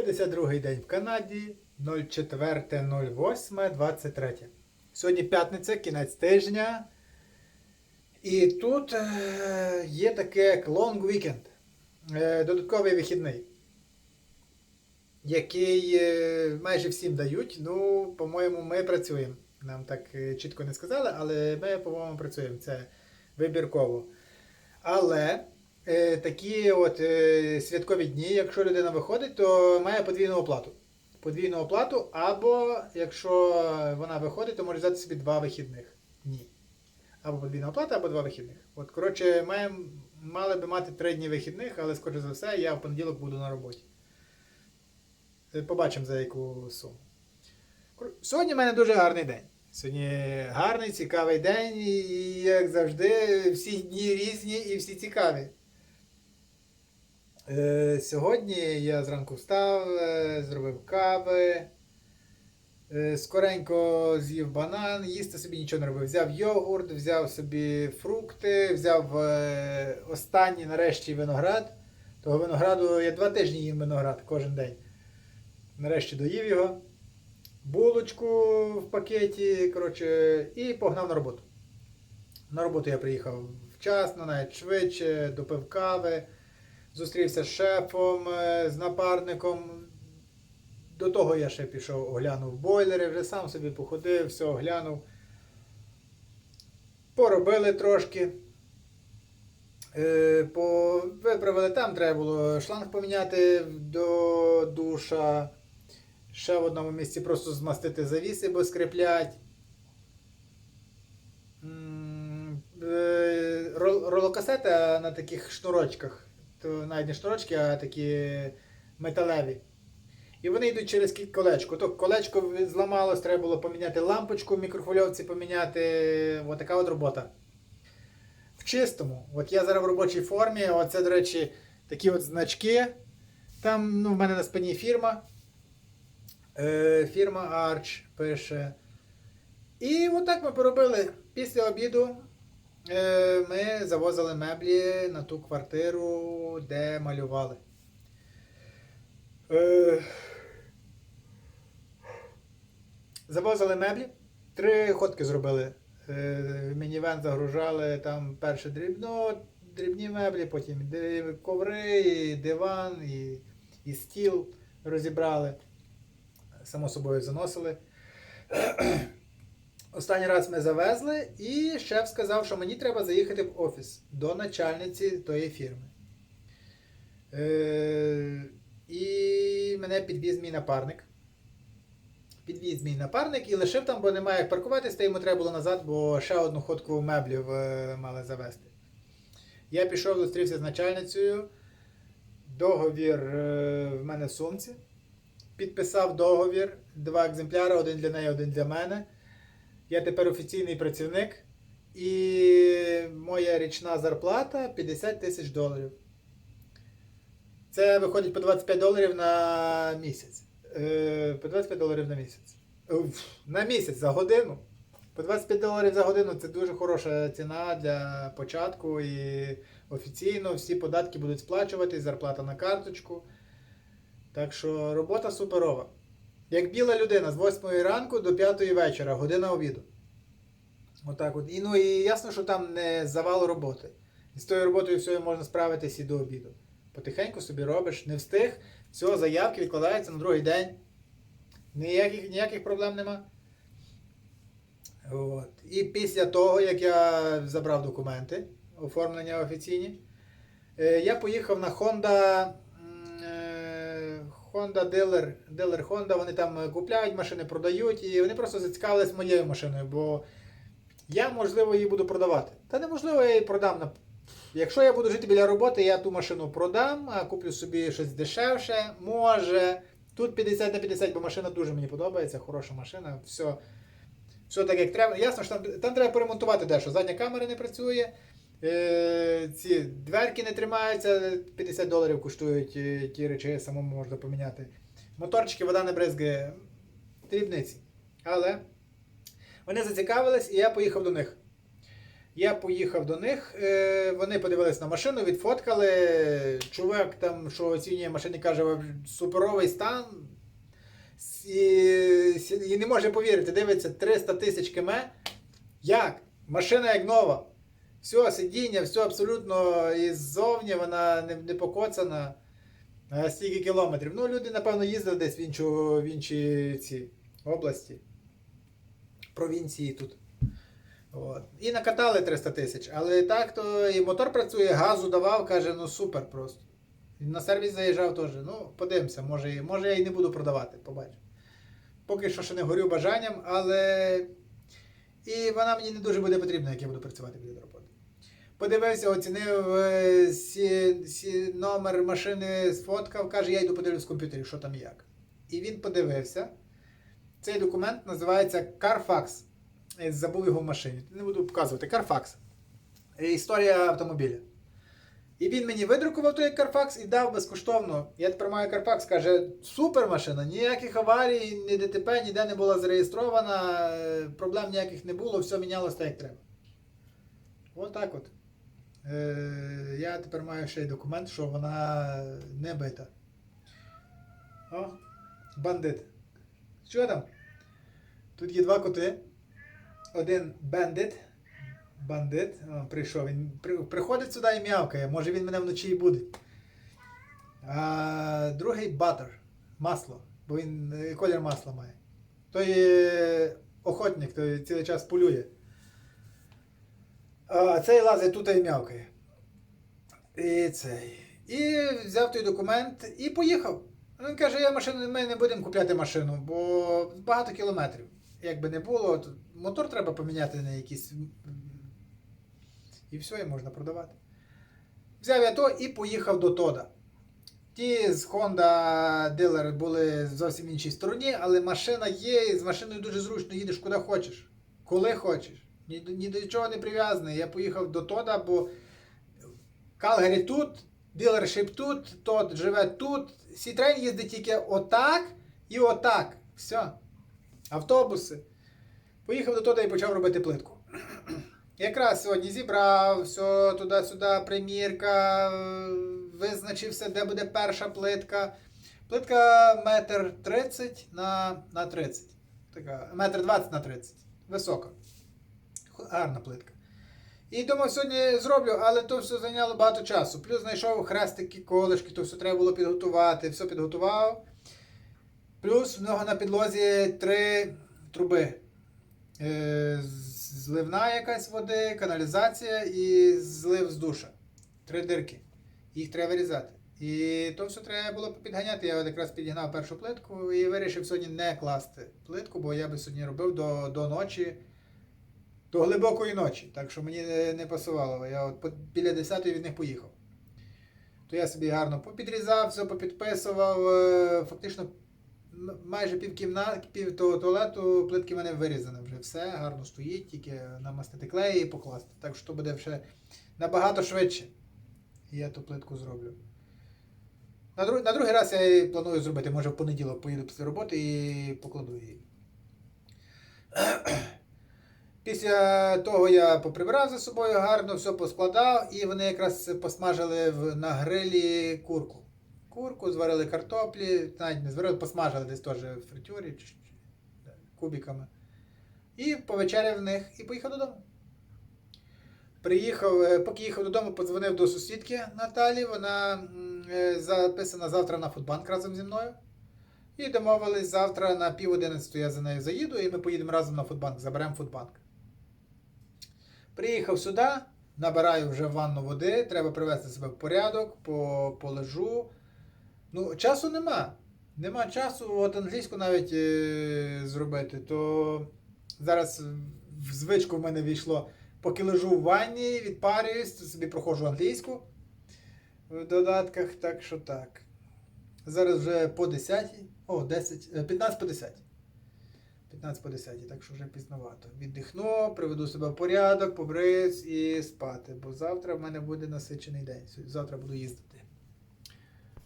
52 день в Канаді, 04.08.23. Сьогодні п'ятниця, кінець тижня. І тут е, є таке як long weekend, е, додатковий вихідний, який е, майже всім дають. Ну, по-моєму, ми працюємо. Нам так чітко не сказали, але ми, по-моєму, працюємо. Це вибірково. Але такі от е, святкові дні, якщо людина виходить, то має подвійну оплату. Подвійну оплату, або якщо вона виходить, то може взяти собі два вихідних дні. Або подвійна оплата, або два вихідних. От, коротше, маємо, мали би мати три дні вихідних, але, скоріше за все, я в понеділок буду на роботі. Е, Побачимо за яку суму. Сьогодні в мене дуже гарний день. Сьогодні гарний, цікавий день, і як завжди, всі дні різні і всі цікаві. Е, сьогодні я зранку встав, е, зробив кави, е, скоренько з'їв банан, їсти собі нічого не робив. Взяв йогурт, взяв собі фрукти, взяв останній нарешті виноград. Того винограду я два тижні їм виноград кожен день. Нарешті доїв його булочку в пакеті, коротше, і погнав на роботу. На роботу я приїхав вчасно, навіть швидше, допив кави, зустрівся з шефом, е, з напарником. До того я ще пішов, оглянув бойлери, вже сам собі походив, все оглянув. Поробили трошки. Е, по... Виправили там, треба було шланг поміняти до душа. Ще в одному місці просто змастити завіси, бо скриплять. Е, рол- Ролокасета на таких шнурочках. То навіть не шнурочки, а такі металеві. І вони йдуть через колечко. То колечко зламалось, треба було поміняти лампочку в мікрохвильовці, поміняти. Отака от робота. В чистому. От я зараз в робочій формі. Оце, до речі, такі от значки. Там ну, в мене на спині фірма. Е, фірма Arch пише. І отак ми поробили. Після обіду ми завозили меблі на ту квартиру, де малювали. Е, завозили меблі. Три ходки зробили. Е, мінівен загружали там перше дрібно, дрібні меблі, потім коври, і диван, і, і стіл розібрали само собою заносили. Останній раз ми завезли, і шеф сказав, що мені треба заїхати в офіс до начальниці тої фірми. Е, і мене підвіз мій напарник. Підвіз мій напарник і лишив там, бо немає як паркуватися, та йому треба було назад, бо ще одну ходку меблів е, мали завезти. Я пішов, зустрівся з начальницею. Договір е, в мене в сумці підписав договір, два екземпляри, один для неї, один для мене. Я тепер офіційний працівник, і моя річна зарплата 50 тисяч доларів. Це виходить по 25 доларів на місяць. Е, По 25 доларів на місяць. На місяць за годину. По 25 доларів за годину це дуже хороша ціна для початку і офіційно всі податки будуть сплачувати, зарплата на карточку. Так що робота суперова. Як біла людина з 8 ранку до 5 вечора, година обіду. Отак от. І, ну і ясно, що там не завал роботи. І з тою роботою всьою можна справитись і до обіду. Потихеньку собі робиш, не встиг, все, заявки відкладаються на другий день. Ніяких, ніяких проблем нема. От. І після того, як я забрав документи, оформлення офіційні, е, я поїхав на Honda. Honda Dealer, Dealer Honda, вони там е, купляють машини, продають, і вони просто зацікавились моєю машиною, бо я, можливо, її буду продавати. Та неможливо, я її продам. Якщо я буду жити біля роботи, я ту машину продам, а куплю собі щось дешевше, може. Тут 50 на 50, бо машина дуже мені подобається, хороша машина, все, все так як треба. Ясно, що там, там треба поремонтувати дещо. Задня камера не працює, ці дверки не тримаються, 50 доларів коштують е, ті речі, самому можна поміняти. Моторчики, вода не бризгає, дрібниці. Але вони зацікавились, і я поїхав до них. Я поїхав до них, е, вони подивились на машину, відфоткали. Чувак там, що оцінює машини, каже, суперовий стан. І, і не може повірити, дивиться 300 тисяч км. Як? Машина як нова. Все, сидіння, все абсолютно і ззовні вона не, не покоцана. Стільки кілометрів. Ну, люди, напевно, їздили десь в, іншу, в інші ці області. Провінції тут. От. І накатали 300 тисяч. Але так то і мотор працює, газу давав, каже, ну супер просто. На сервіс заїжджав теж. Ну, подивимося, може, може я і не буду продавати, побачу. Поки що ще не горю бажанням, але. І вона мені не дуже буде потрібна, як я буду працювати біля роботи. Подивився, оцінив е, сі, сі, номер машини, сфоткав, каже, я йду подивлюсь в комп'ютері, що там як. І він подивився. Цей документ називається Carfax. Е, Забув його в машині. Не буду показувати. Carfax. Е, Історія автомобіля. І він мені видрукував той Carfax і дав безкоштовно. Я тепер маю Carfax, каже, супер машина, ніяких аварій, ні ДТП, ніде не була зареєстрована, проблем ніяких не було, все мінялося так, як треба. От так от. Е, я тепер маю ще й документ, що вона не бита. О, бандит. Що там? Тут є два коти. Один бандит. Бандит. О, прийшов. Він при, приходить сюди і м'явкає. Може він мене вночі і буде. А другий батер. Масло. Бо він е, колір масла має. Той е, охотник, той цілий час полює. А цей лазить тут і м'явкає. І цей. І взяв той документ і поїхав. Він каже, я машину, ми не будемо купляти машину, бо багато кілометрів. Як би не було, то мотор треба поміняти на якийсь. І все, і можна продавати. Взяв я то і поїхав до Тода. Ті з Honda дилери були в зовсім іншій стороні, але машина є, і з машиною дуже зручно їдеш куди хочеш, коли хочеш. Ні, ні до чого не прив'язаний. Я поїхав до Тода, бо Калгарі тут, дилершип тут, Тод живе тут. Сітрейн їздить тільки отак і отак. Все. Автобуси. Поїхав до Тода і почав робити плитку. Якраз сьогодні зібрав, все туди-сюди, примірка, визначився, де буде перша плитка. Плитка метр 30 на, на 30. Така, метр 20 на 30. Висока. Гарна плитка. І думав, сьогодні зроблю, але то все зайняло багато часу. Плюс знайшов хрестики, колишки, то все треба було підготувати, все підготував. Плюс в нього на підлозі три труби. Е, Зливна якась води, каналізація і злив з душа. Три дирки. Їх треба вирізати. І то все треба було підганяти. Я якраз підігнав першу плитку і вирішив сьогодні не класти плитку, бо я би сьогодні робив до, до ночі, до глибокої ночі. Так що мені не, пасувало. Я от біля 10 від них поїхав. То я собі гарно попідрізав, все попідписував. е, Фактично майже пів кімнати, пів того туалету плитки в мене вирізані вже. Все гарно стоїть, тільки намастити клей і покласти. Так що то буде вже набагато швидше. Я ту плитку зроблю. На, друг, на другий раз я планую зробити, може в понеділок поїду після роботи і покладу її. Після того я поприбирав за собою гарно, все поскладав, і вони якраз посмажили на грилі курку. Курку, зварили картоплі, навіть не зварили, посмажили десь теж в фритюрі чи- кубиками. І повечеряв в них і поїхав додому. Приїхав, е, поки їхав додому, подзвонив до сусідки Наталі. Вона е, записана завтра на футбанк разом зі мною. І домовились завтра на пів одинадцяту я за нею заїду, і ми поїдемо разом на футбанк, заберемо футбанк. Приїхав сюди, набираю вже ванну води, треба привести себе в порядок, по, полежу. Ну, часу нема. Нема часу, от англійську навіть е, зробити, то зараз в звичку в мене війшло, поки лежу в ванні, відпарююсь, собі проходжу англійську в додатках, так що так. Зараз вже по 10, о, 10, е, 15 по 10. 15 по 10, так що вже пізновато. Віддихну, приведу себе в порядок, побриюсь і спати. Бо завтра в мене буде насичений день. Завтра буду їздити.